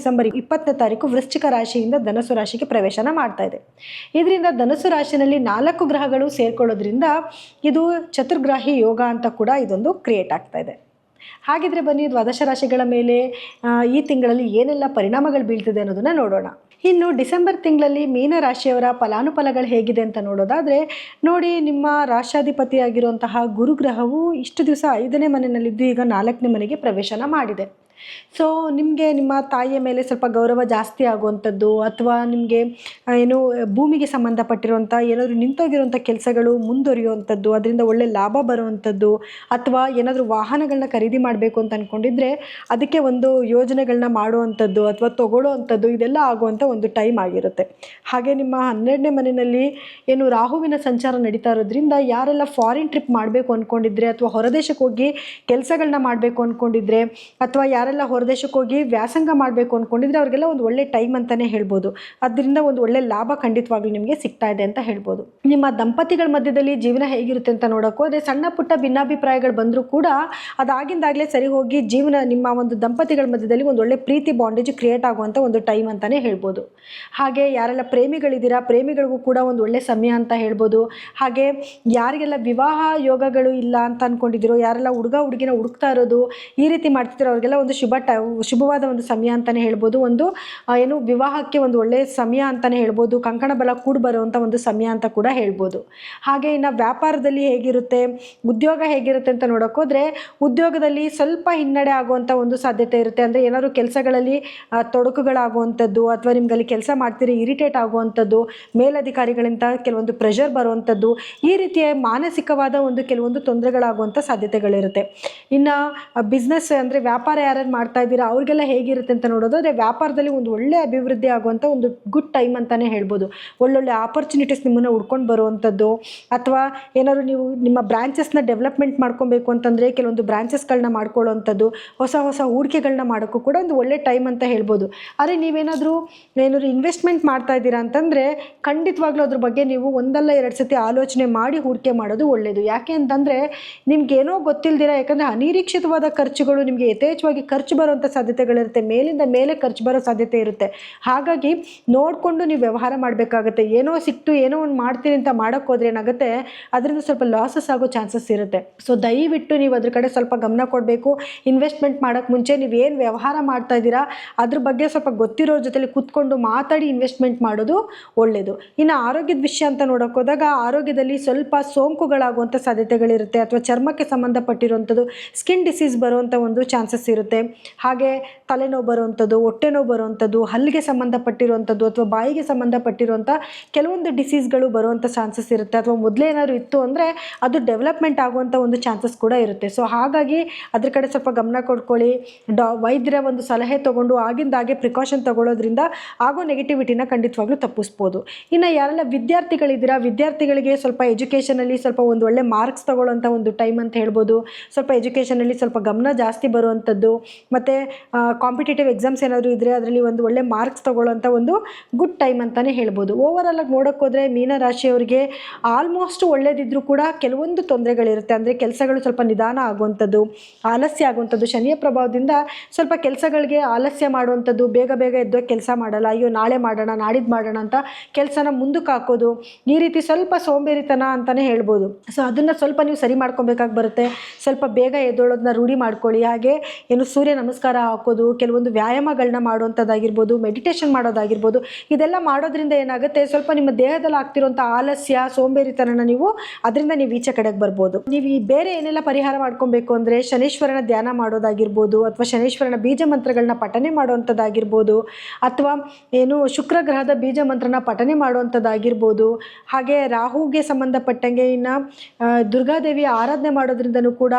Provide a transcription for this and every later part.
December ಇಪ್ಪತ್ತನೇ ತಾರೀಕು ವೃಶ್ಚಿಕ ರಾಶಿಯಿಂದ ಧನಸು ರಾಶಿಗೆ ಪ್ರವೇಶನ ಮಾಡ್ತಾ ಇದೆ. ಇದರಿಂದ ಧನಸು ರಾಶಿನಲ್ಲಿ ನಾಲ್ಕು ಗ್ರಹಗಳು ಸೇರ್ಕೊಳ್ಳೋದ್ರಿಂದ ಇದು ಚತುರ್ಗ್ರಾಹಿ ಯೋಗ ಅಂತ ಕೂಡ ಇದೊಂದು ಕ್ರಿಯೇಟ್ ಆಗ್ತಾ ಇದೆ. ಹಾಗಿದ್ರೆ ಬನ್ನಿ, ದ್ವಾದಶ ರಾಶಿಗಳ ಮೇಲೆ ಈ ತಿಂಗಳಲ್ಲಿ ಏನೆಲ್ಲ ಪರಿಣಾಮಗಳು ಬೀಳ್ತಿದೆ ಅನ್ನೋದನ್ನ ನೋಡೋಣ. ಇನ್ನು ಡಿಸೆಂಬರ್ ತಿಂಗಳಲ್ಲಿ ಮೀನ ರಾಶಿಯವರ ಫಲಾನುಫಲಗಳು ಹೇಗಿದೆ ಅಂತ ನೋಡೋದಾದರೆ, ನೋಡಿ ನಿಮ್ಮ ರಾಷ್ಟ್ರಾಧಿಪತಿಯಾಗಿರುವಂತಹ ಆಗಿರುವಂತಹ ಗುರುಗ್ರಹವು ಇಷ್ಟು ದಿವಸ ಐದನೇ ಮನೆಯಲ್ಲಿದ್ದು ಈಗ ನಾಲ್ಕನೇ ಮನೆಗೆ ಪ್ರವೇಶನ ಮಾಡಿದೆ. ಸೊ ನಿಮಗೆ ನಿಮ್ಮ ತಾಯಿಯ ಮೇಲೆ ಸ್ವಲ್ಪ ಗೌರವ ಜಾಸ್ತಿ ಆಗುವಂಥದ್ದು ಅಥವಾ ನಿಮಗೆ ಏನು, ಭೂಮಿಗೆ ಸಂಬಂಧಪಟ್ಟಿರುವಂಥ ಏನಾದರೂ ನಿಂತೋಗಿರುವಂಥ ಕೆಲಸಗಳು ಮುಂದುವರಿಯುವಂಥದ್ದು, ಅದರಿಂದ ಒಳ್ಳೆ ಲಾಭ ಬರುವಂಥದ್ದು ಅಥವಾ ಏನಾದರೂ ವಾಹನಗಳನ್ನ ಖರೀದಿ ಮಾಡಬೇಕು ಅಂತ ಅಂದ್ಕೊಂಡಿದ್ರೆ ಅದಕ್ಕೆ ಒಂದು ಯೋಜನೆಗಳನ್ನ ಮಾಡುವಂಥದ್ದು ಅಥವಾ ತಗೊಳ್ಳೋ ಅಂಥದ್ದು ಇದೆಲ್ಲ ಆಗುವಂಥ ಒಂದು ಟೈಮ್ ಆಗಿರುತ್ತೆ. ಹಾಗೆ ನಿಮ್ಮ ಹನ್ನೆರಡನೇ ಮನೆಯಲ್ಲಿ ಏನು ರಾಹುವಿನ ಸಂಚಾರ ನಡೀತಾ ಇರೋದ್ರಿಂದ ಯಾರೆಲ್ಲ ಫಾರಿನ್ ಟ್ರಿಪ್ ಮಾಡಬೇಕು ಅಂದ್ಕೊಂಡಿದ್ರೆ ಅಥವಾ ಹೊರದೇಶಕ್ಕೆ ಹೋಗಿ ಕೆಲಸಗಳನ್ನ ಮಾಡಬೇಕು ಅಂದ್ಕೊಂಡಿದ್ರೆ ಅಥವಾ ಯಾರೆಲ್ಲ ಹೊರದೇಶಕ್ಕೆ ಹೋಗಿ ವ್ಯಾಸಂಗ ಮಾಡಬೇಕು ಅಂದ್ಕೊಂಡಿದ್ರೆ ಅವ್ರಿಗೆಲ್ಲ ಒಂದು ಒಳ್ಳೆ ಟೈಮ್ ಅಂತಲೇ ಹೇಳ್ಬೋದು. ಅದರಿಂದ ಒಂದು ಒಳ್ಳೆ ಲಾಭ ಖಂಡಿತವಾಗ್ಲೂ ನಿಮಗೆ ಸಿಗ್ತಾ ಇದೆ ಅಂತ ಹೇಳ್ಬೋದು. ನಿಮ್ಮ ದಂಪತಿಗಳ ಮಧ್ಯದಲ್ಲಿ ಜೀವನ ಹೇಗಿರುತ್ತೆ ಅಂತ ನೋಡೋಕ್ಕೂ ಅದೇ ಸಣ್ಣ ಪುಟ್ಟ ಭಿನ್ನಾಭಿಪ್ರಾಯಗಳು ಬಂದರೂ ಕೂಡ ಅದಾಗಿಂದಾಗಲೇ ಸರಿ ಹೋಗಿ ಜೀವನ ನಿಮ್ಮ ಒಂದು ದಂಪತಿಗಳ ಮಧ್ಯದಲ್ಲಿ ಒಂದು ಒಳ್ಳೆ ಪ್ರೀತಿ ಬಾಂಡೇಜ್ ಕ್ರಿಯೇಟ್ ಆಗುವಂಥ ಒಂದು ಟೈಮ್ ಅಂತಲೇ ಹೇಳ್ಬೋದು. ಹಾಗೆ ಯಾರೆಲ್ಲ ಪ್ರೇಮಿಗಳಿದ್ದೀರಾ, ಪ್ರೇಮಿಗಳಿಗೂ ಕೂಡ ಒಂದು ಒಳ್ಳೆ ಸಮಯ ಅಂತ ಹೇಳ್ಬೋದು. ಹಾಗೆ ಯಾರಿಗೆಲ್ಲ ವಿವಾಹ ಯೋಗಗಳು ಇಲ್ಲ ಅಂತ ಅಂದ್ಕೊಂಡಿದ್ದೀರೋ ಯಾರೆಲ್ಲ ಹುಡುಗ, ಹುಡುಗಿನ ಹುಡುಕ್ತಾ ಇರೋದು ಈ ರೀತಿ ಮಾಡ್ತಿದ್ದೀರೋ, ಅವ್ರಿಗೆಲ್ಲ ಒಂದು ಶುಭ ಟ, ಶುಭವಾದ ಒಂದು ಸಮಯ ಅಂತಲೇ ಹೇಳ್ಬೋದು. ಒಂದು ಏನು ವಿವಾಹಕ್ಕೆ ಒಂದು ಒಳ್ಳೆಯ ಸಮಯ ಅಂತಲೇ ಹೇಳ್ಬೋದು. ಕಂಕಣ ಬಲ ಕೂಡಿ ಬರುವಂಥ ಒಂದು ಸಮಯ ಅಂತ ಕೂಡ ಹೇಳ್ಬೋದು. ಹಾಗೆ ಇನ್ನು ವ್ಯಾಪಾರದಲ್ಲಿ ಹೇಗಿರುತ್ತೆ, ಉದ್ಯೋಗ ಹೇಗಿರುತ್ತೆ ಅಂತ ನೋಡೋಕ್ಕೋದ್ರೆ, ಉದ್ಯೋಗದಲ್ಲಿ ಸ್ವಲ್ಪ ಹಿನ್ನಡೆ ಆಗುವಂಥ ಒಂದು ಸಾಧ್ಯತೆ ಇರುತ್ತೆ. ಅಂದರೆ ಏನಾದರೂ ಕೆಲಸಗಳಲ್ಲಿ ತೊಡಕುಗಳಾಗುವಂಥದ್ದು, ಅಥವಾ ನಿಮ್ಗೆ ಅಲ್ಲಿ ಕೆಲಸ ಮಾಡ್ತೀರಿ, ಇರಿಟೇಟ್ ಆಗುವಂಥದ್ದು, ಮೇಲಧಿಕಾರಿಗಳಿಂದ ಕೆಲವೊಂದು ಪ್ರೆಷರ್ ಬರುವಂಥದ್ದು, ಈ ರೀತಿಯ ಮಾನಸಿಕವಾದ ಒಂದು ಕೆಲವೊಂದು ತೊಂದರೆಗಳಾಗುವಂಥ ಸಾಧ್ಯತೆಗಳಿರುತ್ತೆ. ಇನ್ನು ಬಿಸ್ನೆಸ್ ಅಂದರೆ ವ್ಯಾಪಾರ ಯಾರ್ಯಾರು ಮಾಡ್ತಾ ಇದ್ದೀರಾ? ಅವ್ರಿಗೆಲ್ಲ ಹೇಗಿರುತ್ತೆ ಅಂತ ನೋಡೋದಾದರೆ ವ್ಯಾಪಾರದಲ್ಲಿ ಒಂದು ಒಳ್ಳೆ ಅಭಿವೃದ್ಧಿ ಆಗುವಂಥ ಒಂದು ಗುಡ್ ಟೈಮ್ ಅಂತಲೇ ಹೇಳ್ಬೋದು. ಒಳ್ಳೊಳ್ಳೆ ಆಪರ್ಚುನಿಟೀಸ್ ನಿಮ್ಮನ್ನು ಹುಡ್ಕೊಂಡು ಬರುವಂಥದ್ದು ಅಥವಾ ಏನಾದ್ರು ನೀವು ನಿಮ್ಮ ಬ್ರಾಂಚಸ್ನ ಡೆವಲಪ್ಮೆಂಟ್ ಮಾಡ್ಕೊಬೇಕು ಅಂತಂದರೆ ಕೆಲವೊಂದು ಬ್ರಾಂಚಸ್ಗಳನ್ನ ಮಾಡ್ಕೊಳ್ಳೋವಂಥದ್ದು ಹೊಸ ಹೊಸ ಹೂಡಿಕೆಗಳನ್ನ ಮಾಡೋಕ್ಕೂ ಕೂಡ ಒಂದು ಒಳ್ಳೆ ಟೈಮ್ ಅಂತ ಹೇಳ್ಬೋದು. ಆದರೆ ನೀವೇನಾದರೂ ಏನಾದ್ರು ಇನ್ವೆಸ್ಟ್ಮೆಂಟ್ ಮಾಡ್ತಾ ಇದ್ದೀರಾ ಅಂತಂದರೆ ಖಂಡಿತವಾಗ್ಲೂ ಅದ್ರ ಬಗ್ಗೆ ನೀವು ಒಂದಲ್ಲ ಎರಡು ಸತಿ ಆಲೋಚನೆ ಮಾಡಿ ಹೂಡಿಕೆ ಮಾಡೋದು ಒಳ್ಳೆಯದು ಯಾಕೆ ಅಂತಂದರೆ ನಿಮ್ಗೇನೋ ಗೊತ್ತಿಲ್ಲದಿರ ಯಾಕಂದರೆ ಅನಿರೀಕ್ಷಿತವಾದ ಖರ್ಚುಗಳು ನಿಮಗೆ ಯಥೇಚ್ಛವಾಗಿ ಖರ್ಚು ಬರುವಂಥ ಸಾಧ್ಯತೆಗಳಿರುತ್ತೆ. ಮೇಲಿಂದ ಮೇಲೆ ಖರ್ಚು ಬರೋ ಸಾಧ್ಯತೆ ಇರುತ್ತೆ. ಹಾಗಾಗಿ ನೋಡಿಕೊಂಡು ನೀವು ವ್ಯವಹಾರ ಮಾಡಬೇಕಾಗುತ್ತೆ. ಏನೋ ಸಿಕ್ತು, ಏನೋ ಒಂದು ಮಾಡ್ತೀನಿ ಅಂತ ಮಾಡೋಕ್ಕೆ ಹೋದ್ರೆ ಏನಾಗುತ್ತೆ? ಅದರಿಂದ ಸ್ವಲ್ಪ ಲಾಸಸ್ ಆಗೋ ಚಾನ್ಸಸ್ ಇರುತ್ತೆ. ಸೊ ದಯವಿಟ್ಟು ನೀವು ಅದ್ರ ಕಡೆ ಸ್ವಲ್ಪ ಗಮನ ಕೊಡಬೇಕು. ಇನ್ವೆಸ್ಟ್ಮೆಂಟ್ ಮಾಡೋಕ್ಕೆ ಮುಂಚೆ ನೀವು ಏನು ವ್ಯವಹಾರ ಮಾಡ್ತಾ ಇದ್ದೀರಾ, ಅದ್ರ ಬಗ್ಗೆ ಸ್ವಲ್ಪ ಗೊತ್ತಿರೋರ ಜೊತೆಲಿ ಕೂತ್ಕೊಂಡು ಮಾತಾಡಿ ಇನ್ವೆಸ್ಟ್ಮೆಂಟ್ ಮಾಡೋದು ಒಳ್ಳೆಯದು ಇನ್ನು ಆರೋಗ್ಯದ ವಿಷಯ ಅಂತ ನೋಡೋಕೆ ಹೋದಾಗ ಆರೋಗ್ಯದಲ್ಲಿ ಸ್ವಲ್ಪ ಸೋಂಕುಗಳಾಗುವಂಥ ಸಾಧ್ಯತೆಗಳಿರುತ್ತೆ. ಅಥವಾ ಚರ್ಮಕ್ಕೆ ಸಂಬಂಧಪಟ್ಟಿರುವಂಥದ್ದು ಸ್ಕಿನ್ ಡಿಸೀಸ್ ಬರುವಂಥ ಒಂದು ಚಾನ್ಸಸ್ ಇರುತ್ತೆ. ಹಾಗೆ ತಲೆನೋವು ಬರುವಂಥದ್ದು ಹೊಟ್ಟೆ ನೋವು ಬರುವಂಥದ್ದು, ಹಲ್ಲಿಗೆ ಸಂಬಂಧಪಟ್ಟಿರುವಂಥದ್ದು ಅಥವಾ ಬಾಯಿಗೆ ಸಂಬಂಧಪಟ್ಟಿರುವಂಥ ಕೆಲವೊಂದು ಡಿಸೀಸ್ಗಳು ಬರುವಂಥ ಚಾನ್ಸಸ್ ಇರುತ್ತೆ. ಅಥವಾ ಮೊದಲೇ ಏನಾದ್ರು ಇತ್ತು ಅಂದರೆ ಅದು ಡೆವಲಪ್ಮೆಂಟ್ ಆಗುವಂಥ ಒಂದು ಚಾನ್ಸಸ್ ಕೂಡ ಇರುತ್ತೆ. ಸೊ ಹಾಗಾಗಿ ಅದ್ರ ಕಡೆ ಸ್ವಲ್ಪ ಗಮನ ಕೊಡ್ಕೊಳ್ಳಿ. ಡಾ, ವೈದ್ಯರ ಒಂದು ಸಲಹೆ ತೊಗೊಂಡು ಆಗಿಂದಾಗೆ ಪ್ರಿಕಾಷನ್ ತಗೊಳ್ಳೋದ್ರಿಂದ ಆಗೋ ನೆಗೆಟಿವಿಟಿನ ಖಂಡಿತವಾಗ್ಲೂ ತಪ್ಪಿಸ್ಬೋದು. ಇನ್ನು ಯಾರೆಲ್ಲ ವಿದ್ಯಾರ್ಥಿಗಳಿದ್ದೀರಾ, ವಿದ್ಯಾರ್ಥಿಗಳಿಗೆ ಸ್ವಲ್ಪ ಎಜುಕೇಷನಲ್ಲಿ ಸ್ವಲ್ಪ ಒಂದು ಒಳ್ಳೆ ಮಾರ್ಕ್ಸ್ ತಗೊಳ್ಳೋಂಥ ಒಂದು ಟೈಮ್ ಅಂತ ಹೇಳ್ಬೋದು. ಸ್ವಲ್ಪ ಎಜುಕೇಷನಲ್ಲಿ ಸ್ವಲ್ಪ ಗಮನ ಜಾಸ್ತಿ ಬರುವಂಥದ್ದು. ಮತ್ತು ಕಾಂಪಿಟೇಟಿವ್ ಎಕ್ಸಾಮ್ಸ್ ಏನಾದರೂ ಇದ್ದರೆ ಅದರಲ್ಲಿ ಒಂದು ಒಳ್ಳೆ ಮಾರ್ಕ್ಸ್ ತೊಗೊಳ್ಳೋಂಥ ಒಂದು ಗುಡ್ ಟೈಮ್ ಅಂತಲೇ ಹೇಳ್ಬೋದು. ಓವರಾಲ್ ಆಗಿ ನೋಡೋಕೆ ಹೋದರೆ ಮೀನರಾಶಿಯವರಿಗೆ ಆಲ್ಮೋಸ್ಟ್ ಒಳ್ಳೇದಿದ್ರೂ ಕೂಡ ಕೆಲವೊಂದು ತೊಂದರೆಗಳಿರುತ್ತೆ. ಅಂದರೆ ಕೆಲಸಗಳು ಸ್ವಲ್ಪ ನಿಧಾನ ಆಗುವಂಥದ್ದು, ಆಲಸ್ಯ ಆಗುವಂಥದ್ದು, ಶನಿಯ ಪ್ರಭಾವದಿಂದ ಸ್ವಲ್ಪ ಕೆಲಸಗಳಿಗೆ ಆಲಸ್ಯ ಮಾಡುವಂಥದ್ದು, ಬೇಗ ಬೇಗ ಎದ್ದೋ ಕೆಲಸ ಮಾಡಲ್ಲ, ಅಯ್ಯೋ ನಾಳೆ ಮಾಡೋಣ ನಾಡಿದ್ದು ಮಾಡೋಣ ಅಂತ ಕೆಲಸನ ಮುಂದಕ್ಕೆ ಹಾಕೋದು, ಈ ರೀತಿ ಸ್ವಲ್ಪ ಸೋಂಬೇರಿತನ ಅಂತಲೇ ಹೇಳ್ಬೋದು. ಸೊ ಅದನ್ನು ಸ್ವಲ್ಪ ನೀವು ಸರಿ ಮಾಡ್ಕೊಬೇಕಾಗಿ ಬರುತ್ತೆ. ಸ್ವಲ್ಪ ಬೇಗ ಎದ್ದೋಳೋದನ್ನ ರೂಢಿ ಮಾಡ್ಕೊಳ್ಳಿ. ಹಾಗೆ ಏನು ಸೂರ್ಯ ನಮಸ್ಕಾರ ಹಾಕೋದು, ಕೆಲವೊಂದು ವ್ಯಾಯಾಮಗಳನ್ನ ಮಾಡುವಂಥದ್ದಾಗಿರ್ಬೋದು ಮೆಡಿಟೇಷನ್ ಮಾಡೋದಾಗಿರ್ಬೋದು, ಇದೆಲ್ಲ ಮಾಡೋದ್ರಿಂದ ಏನಾಗುತ್ತೆ? ಸ್ವಲ್ಪ ನಿಮ್ಮ ದೇಹದಲ್ಲಿ ಆಗ್ತಿರುವಂಥ ಆಲಸ್ಯ, ಸೋಂಬೇರಿತನನ ನೀವು ಅದರಿಂದ ನೀವು ಈಚೆ ಕಡೆಗೆ ಬರ್ಬೋದು. ನೀವು ಈ ಬೇರೆ ಏನೆಲ್ಲ ಪರಿಹಾರ ಮಾಡ್ಕೊಬೇಕು ಅಂದರೆ ಶನೀಶ್ವರನ ಧ್ಯಾನ ಮಾಡೋದಾಗಿರ್ಬೋದು, ಅಥವಾ ಶನೀಶ್ವರನ ಬೀಜ ಮಂತ್ರಗಳನ್ನ ಪಠನೆ ಮಾಡುವಂಥದ್ದಾಗಿರ್ಬೋದು, ಅಥವಾ ಏನು ಶುಕ್ರ ಗ್ರಹದ ಬೀಜ ಮಂತ್ರನ ಪಠನೆ ಮಾಡುವಂಥದ್ದಾಗಿರ್ಬೋದು, ಹಾಗೆ ರಾಹುಗೆ ಸಂಬಂಧಪಟ್ಟಂಗೆ ಇನ್ನು ದುರ್ಗಾದೇವಿಯ ಆರಾಧನೆ ಮಾಡೋದ್ರಿಂದನೂ ಕೂಡ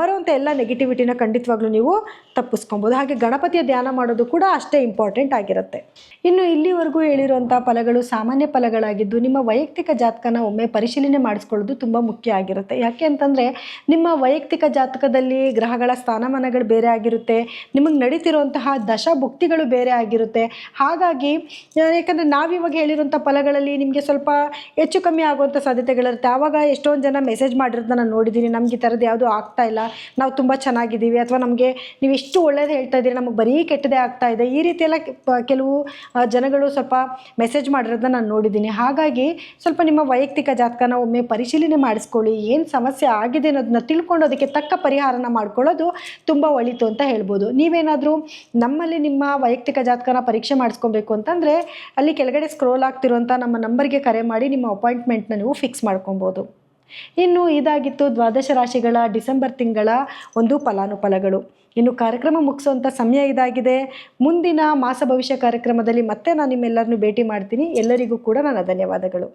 ಬರುವಂಥ ಎಲ್ಲ ನೆಗೆಟಿವಿಟಿನ ಖಂಡಿತವಾಗ್ಲೂ ನೀವು ತಪ್ಪಿಸ್ಕೊಬೋದು. ಹಾಗೆ ಗಣಪತಿಯ ಧ್ಯಾನ ಮಾಡೋದು ಕೂಡ ಅಷ್ಟೇ ಇಂಪಾರ್ಟೆಂಟ್ ಆಗಿರುತ್ತೆ. ಇನ್ನು ಇಲ್ಲಿವರೆಗೂ ಹೇಳಿರುವಂಥ ಫಲಗಳು ಸಾಮಾನ್ಯ ಫಲಗಳಾಗಿದ್ದು ನಿಮ್ಮ ವೈಯಕ್ತಿಕ ಜಾತಕನ ಒಮ್ಮೆ ಪರಿಶೀಲನೆ ಮಾಡಿಸ್ಕೊಳ್ಳೋದು ತುಂಬ ಮುಖ್ಯ ಆಗಿರುತ್ತೆ. ಯಾಕೆ ಅಂತಂದರೆ ನಿಮ್ಮ ವೈಯಕ್ತಿಕ ಜಾತಕದಲ್ಲಿ ಗ್ರಹಗಳ ಸ್ಥಾನಮಾನಗಳು ಬೇರೆ ಆಗಿರುತ್ತೆ, ನಿಮಗೆ ನಡೀತಿರುವಂತಹ ದಶಭುಕ್ತಿಗಳು ಬೇರೆ ಆಗಿರುತ್ತೆ. ಹಾಗಾಗಿ, ಯಾಕಂದರೆ ನಾವಿವಾಗ ಹೇಳಿರುವಂಥ ಫಲಗಳಲ್ಲಿ ನಿಮಗೆ ಸ್ವಲ್ಪ ಹೆಚ್ಚು ಕಮ್ಮಿ ಆಗುವಂಥ ಸಾಧ್ಯತೆಗಳಿರುತ್ತೆ. ಆವಾಗ ಎಷ್ಟೊಂದು ಜನ ಮೆಸೇಜ್ ಮಾಡಿರೋದನ್ನ ನಾನು ನೋಡಿದ್ದೀನಿ, ನಮ್ಗೆ ಈ ಥರದ್ದು ಯಾವುದೂ ಆಗ್ತಾ ಇಲ್ಲ. ನಾವು ತುಂಬ ಚೆನ್ನಾಗಿದ್ದೀವಿ, ಅಥವಾ ನಮಗೆ ನೀವು ಇಷ್ಟು ಒಳ್ಳೇದು ಹೇಳ್ತಾ ಇದ್ದೀರಿ? ನಮಗೆ ಬರೀ ಕೆಟ್ಟದೇ ಆಗ್ತಾ ಇದೆ. ಈ ರೀತಿ ಎಲ್ಲ ಕೆಲವು ಜನಗಳು ಸ್ವಲ್ಪ ಮೆಸೇಜ್ ಮಾಡಿರೋದನ್ನ ನಾನು ನೋಡಿದ್ದೀನಿ. ಹಾಗಾಗಿ ಸ್ವಲ್ಪ ನಿಮ್ಮ ವೈಯಕ್ತಿಕ ಜಾತಕನ ಒಮ್ಮೆ ಪರಿಶೀಲನೆ ಮಾಡಿಸ್ಕೊಳ್ಳಿ. ಏನು ಸಮಸ್ಯೆ ಆಗಿದೆ ಅನ್ನೋದನ್ನ ತಿಳ್ಕೊಂಡು ಅದಕ್ಕೆ ತಕ್ಕ ಪರಿಹಾರನ ಮಾಡ್ಕೊಳ್ಳೋದು ತುಂಬ ಒಳಿತು ಅಂತ ಹೇಳ್ಬೋದು. ನೀವೇನಾದರೂ ನಮ್ಮಲ್ಲಿ ನಿಮ್ಮ ವೈಯಕ್ತಿಕ ಜಾತಕನ ಪರೀಕ್ಷೆ ಮಾಡಿಸ್ಕೊಬೇಕು ಅಂತಂದರೆ ಅಲ್ಲಿ ಕೆಳಗಡೆ ಸ್ಕ್ರೋಲ್ ಆಗ್ತಿರುವಂಥ ನಮ್ಮ ನಂಬರ್ಗೆ ಕರೆ ಮಾಡಿ ನಿಮ್ಮ ಅಪಾಯಿಂಟ್ಮೆಂಟ್ನ ನೀವು ಫಿಕ್ಸ್ ಮಾಡ್ಕೊಬೋದು. ಇನ್ನು ಇದಾಗಿತ್ತು ದ್ವಾದಶ ರಾಶಿಗಳ ಡಿಸೆಂಬರ್ ತಿಂಗಳ ಒಂದು ಫಲಾನುಫಲಗಳು. ಇನ್ನು ಕಾರ್ಯಕ್ರಮ ಮುಗಿಸುವಂಥ ಸಮಯ ಇದಾಗಿದೆ. ಮುಂದಿನ ಮಾಸ ಭವಿಷ್ಯ ಕಾರ್ಯಕ್ರಮದಲ್ಲಿ ಮತ್ತೆ ನಾನು ನಿಮ್ಮೆಲ್ಲರನ್ನು ಭೇಟಿ ಮಾಡ್ತೀನಿ. ಎಲ್ಲರಿಗೂ ಕೂಡ ನನ್ನ ಧನ್ಯವಾದಗಳು.